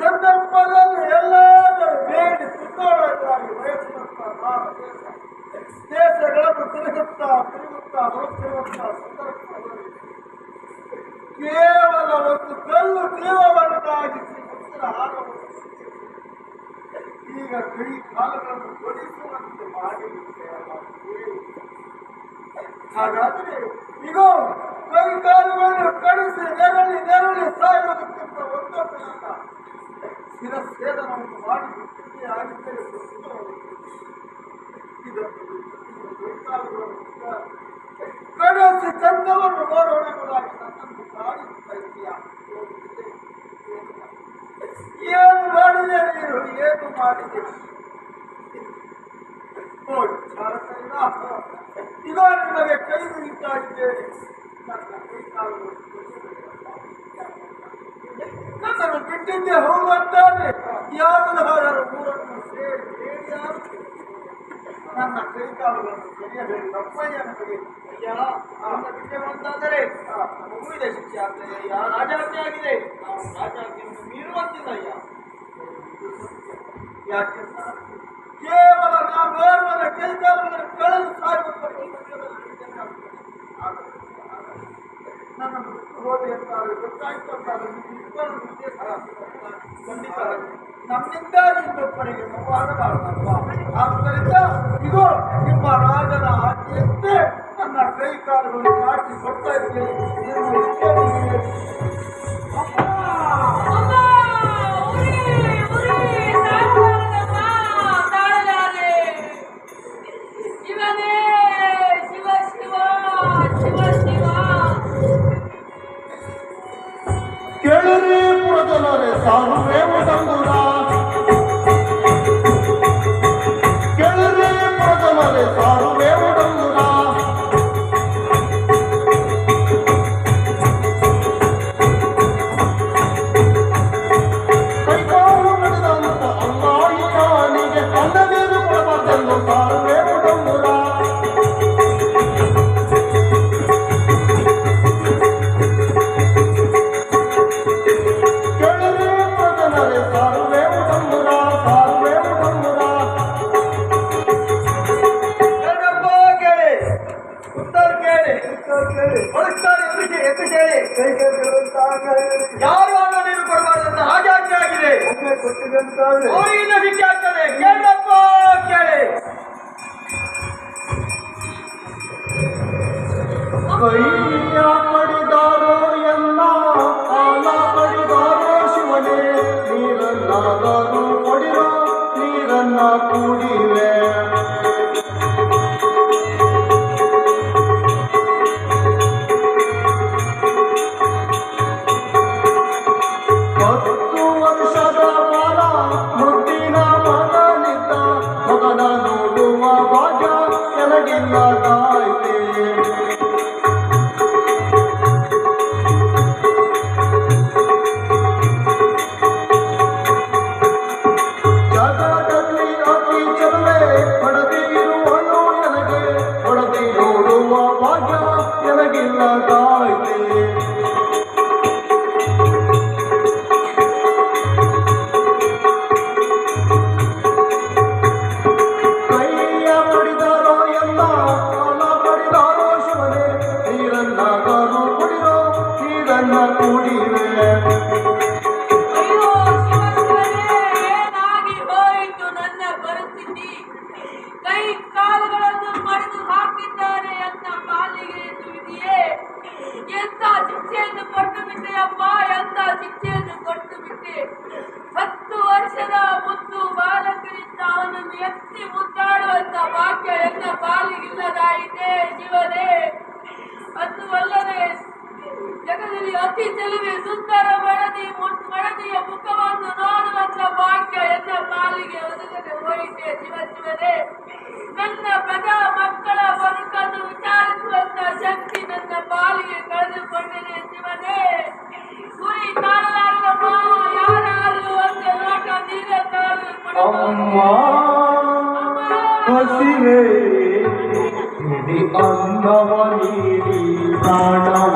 ಸಂದರ್ಭದಲ್ಲಿ ಎಲ್ಲಾದರೂ ಬೇಡಿ ಸುತ್ತೋಡಕ್ಕಾಗಿ ಬಯಸುತ್ತಾ ನಾನು ದೇಶ ದೇಶಗಳನ್ನು ತಿರುಗುತ್ತಾ ತಿರುಗುತ್ತಾ, ಹೋಗ್ತಿರುವಂತಹ ಸಂದರ್ಭದಲ್ಲಿ ಕೇವಲ ಒಂದು ಕಲ್ಲು ಜೀವವನ್ನಾಗಿಸಿ ಮುಂದಿನ ಹಾರವನ್ನು ಈಗ ಕೈ ಕಾಲುಗಳನ್ನು ಅಲ್ಲ ದೇವರು. ಹಾಗಾದರೆ, ಇಗೋ, ಕೈ ಕಾಲುಗಳನ್ನು ಕಡಿಸಿ ಕಡಿಸಿ ಚಂದವನ್ನು ನೋಡೋಣ ಎಂಬುದಾಗಿ ನನ್ನನ್ನು ಕಾಡಿಸ್ತಾ ಇದೆಯಾ ಏನು ಮಾಡಿದೆ ನೀನು ಏನು ಮಾಡಿದೆ ಓ ಚಾಲಕರಿನ ಇದೋ ನಿಮಗೆ ಕೈ ಮುಗಿತಾ ಇದ್ದೇನೆ ನನ್ನ ಕೈ ಕಾಲುಗಳು ನನ್ನನ್ನು ಬಿಟ್ಟಿದ್ದೆ ಹೋಗುವಂತಾನೆ ಯಾವುದಾದರೂ ಊರನ್ನು ಸೇರಿ ಹೇಳಿಯಾರು ನನ್ನ ಕೈಕಾಲುಗಳನ್ನು ಕಾಲುಗಳನ್ನು ಕರೆಯಬೇಕು ತಪ್ಪಯ್ಯ ನನಗೆ ಅಯ್ಯ ನನ್ನ ಬಿಟ್ಟೆ ಬಂದಾದರೆ ಮುಗಿದ ಶಿಕ್ಷೆ ಆಗ್ತದೆ ಅಯ್ಯ ರಾಜಾಜ್ಞೆ ಆಗಿದೆ. ನಾವು ರಾಜಾಜ್ಞೆಯನ್ನು ಮೀರುವಂತಿಲ್ಲ ಅಯ್ಯ ಯಾಕೆಂದ ಕೇವಲ ನಾವು ಓರ್ವನ ಕೈ ಕಾಲುಗಳನ್ನು ಕಳೆದು ಸಾಯುವಂತ ನನ್ನನ್ನು ಬಿಟ್ಟು ಹೋದೆ ಅಂತಾರೆ ಗೊತ್ತಾಯ್ತು ಅಂತಾರೆ ಇಬ್ಬರು ಖಂಡಿತ ನಮ್ಮಿಂದಾಗಿ ಇನ್ನೊಬ್ಬರಿಗೆ ನೋವಾಗಬಾರದಲ್ವಾ ಆದ್ದರಿಂದ ಇದು ನಿಮ್ಮ ರಾಜನ ಆಜ್ಞೆಯಂತೆ ನನ್ನ ಕೈ ಕಾಲುಗಳನ್ನು ಕಾಟಿ ಕೊಡ್ತಾ ಇದ್ದೇನೆ ನೀವು ಇಷ್ಟೇ ಮುಗಿಯಲಿ. ಯಾರು ಅನ್ನ ನೀರು ಕೊಡಬಾರದಂತ ರಾಜಾಜ್ಞೆ ಆಗಿದೆ. ಕೊಟ್ಟಿದೆ ಅಂತ ಅವರಿಗಿಂತ ಶಿಕ್ಷೆ ಆಗ್ತದೆ ಕೇಳಪ್ಪ ಕೇಳಿ. ಕೈ ಕಾಲುಗಳನ್ನು ಮಡಿದು ಹಾಕಿದ್ದಾರೆ ಅಂತ ಪಾಲಿಗೆ ಇದೆಯೇ ಎಂತ ಶಿಕ್ಷೆಯನ್ನು ಕೊಟ್ಟು ಬಿಟ್ಟೆಯಪ್ಪ ಎಂತ ಶಿಕ್ಷೆಯನ್ನು ಕೊಟ್ಟು ಬಿಟ್ಟೆ? ಹತ್ತು ವರ್ಷದ ಮುದ್ದು ಬಾಲಕರಿಂದ ಅವನನ್ನು ಎತ್ತಿ ಮುದ್ದಾಡುವಂತ ವಾಕ್ಯ ಎನ್ನ ಪಾಲಿಗಿಲ್ಲದಾಯಿತೆ ಜಗದಲ್ಲಿ ಅತಿ ಚೆಲುವೆ ಸುಂದರ ಮಡದಿ ಮುಟ್- ಮಡದಿಯ ಮುಖವನ್ನು ನೋಡುವಂತ ಭಾಗ್ಯ ಎನ್ನ ಪಾಲಿಗೆ ಒದಗದೆ ಹೋಯಿತೆ ಶಿವ ಶಿವನೇ. ನನ್ನ ಪ್ರಜಾ ಮಕ್ಕಳ ಬದುಕನ್ನು ವಿಚಾರಿಸುವಂತ ಶಕ್ತಿ ನನ್ನ ಪಾಲಿಗೆ ಕಳೆದುಕೊಂಡಿದೆ ಶಿವನೇ. ಗುರಿ ಕಾಣಲಾರದಮ್ಮ ಯಾರಾದರೂ ಒಂದು ಲೋಟ ನೀರನ್ನಾದರೂ ನಿಧಿ ಅನ್ನವ ನೀಡಿ ಪ್ರಾಣವ